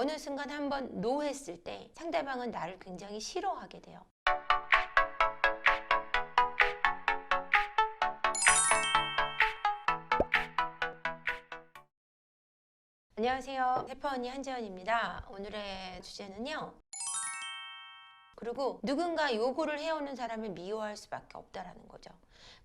어느 순간 한번 노 했을 때 상대방은 나를 굉장히 싫어하게 돼요. 안녕하세요. 페퍼 언니 한재현입니다. 오늘의 주제는요. 그리고 누군가 요구를 해오는 사람을 미워할 수밖에 없다라는 거죠.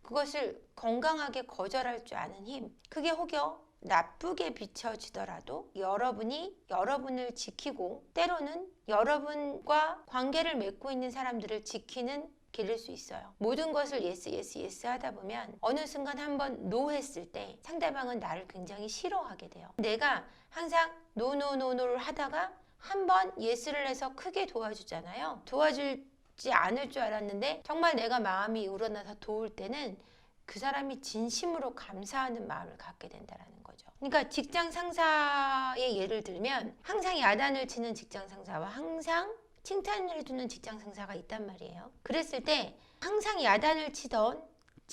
그것을 건강하게 거절할 줄 아는 힘. 그게 혹여 나쁘게 비춰지더라도 여러분이 여러분을 지키고 때로는 여러분과 관계를 맺고 있는 사람들을 지키는 길일 수 있어요. 모든 것을 예스 예스 예스 하다 보면 어느 순간 한번 노 했을 때 상대방은 나를 굉장히 싫어하게 돼요. 내가 항상 노노노노를 하다가 한번 예스를 해서 크게 도와주잖아요. 도와 주지 않을 줄 알았는데 정말 내가 마음이 우러나서 도울 때는 그 사람이 진심으로 감사하는 마음을 갖게 된다라는 거죠. 그러니까 직장 상사의 예를 들면 항상 야단을 치는 직장 상사와 항상 칭찬을 해주는 직장 상사가 있단 말이에요. 그랬을 때 항상 야단을 치던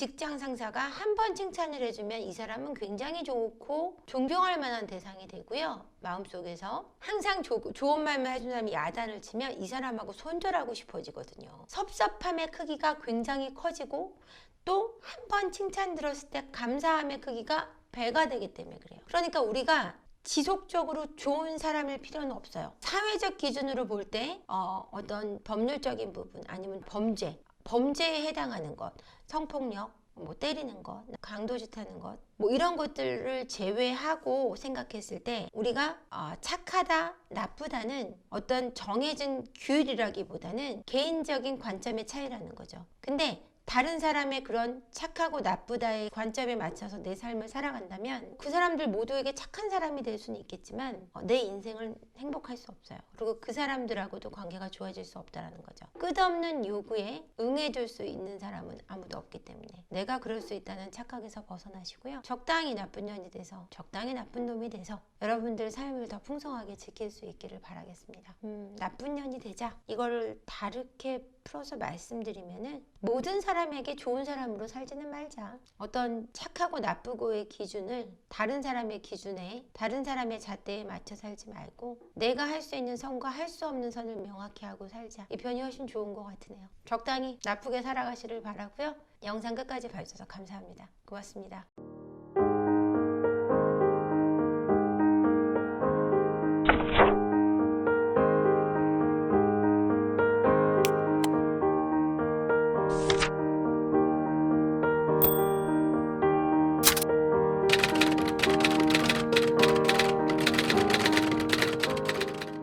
직장 상사가 한 번 칭찬을 해주면 이 사람은 굉장히 좋고 존경할 만한 대상이 되고요. 마음속에서 항상 조, 좋은 말만 해준 사람이 야단을 치면 이 사람하고 손절하고 싶어지거든요. 섭섭함의 크기가 굉장히 커지고 또 한 번 칭찬 들었을 때 감사함의 크기가 배가 되기 때문에 그래요. 그러니까 우리가 지속적으로 좋은 사람일 필요는 없어요. 사회적 기준으로 볼 때 어, 어떤 법률적인 부분 아니면 범죄, 범죄에 해당하는 것, 성폭력, 뭐 때리는 것, 강도짓하는 것, 뭐 이런 것들을 제외하고 생각했을 때 우리가 어, 착하다, 나쁘다는 어떤 정해진 규율이라기보다는 개인적인 관점의 차이라는 거죠. 근데 다른 사람의 그런 착하고 나쁘다의 관점에 맞춰서 내 삶을 살아간다면 그 사람들 모두에게 착한 사람이 될 수는 있겠지만 어, 내 인생을 행복할 수 없어요. 그리고 그 사람들하고도 관계가 좋아질 수 없다라는 거죠. 끝없는 요구에 응해줄 수 있는 사람은 아무도 없기 때문에 내가 그럴 수 있다는 착각에서 벗어나시고요. 적당히 나쁜 년이 돼서 적당히 나쁜 놈이 돼서 여러분들 삶을 더 풍성하게 지킬 수 있기를 바라겠습니다. 음, 나쁜 년이 되자 이거를 다르게 풀어서 말씀드리면은 모든 사람 에게 좋은 사람으로 살지는 말자. 어떤 착하고 나쁘고의 기준을 다른 사람의 기준에 다른 사람의 잣대에 맞춰 살지 말고 내가 할 수 있는 선과 할 수 없는 선을 명확히 하고 살자. 이 편이 훨씬 좋은 것 같으네요. 적당히 나쁘게 살아가시를 바라고요. 영상 끝까지 봐주셔서 감사합니다. 고맙습니다.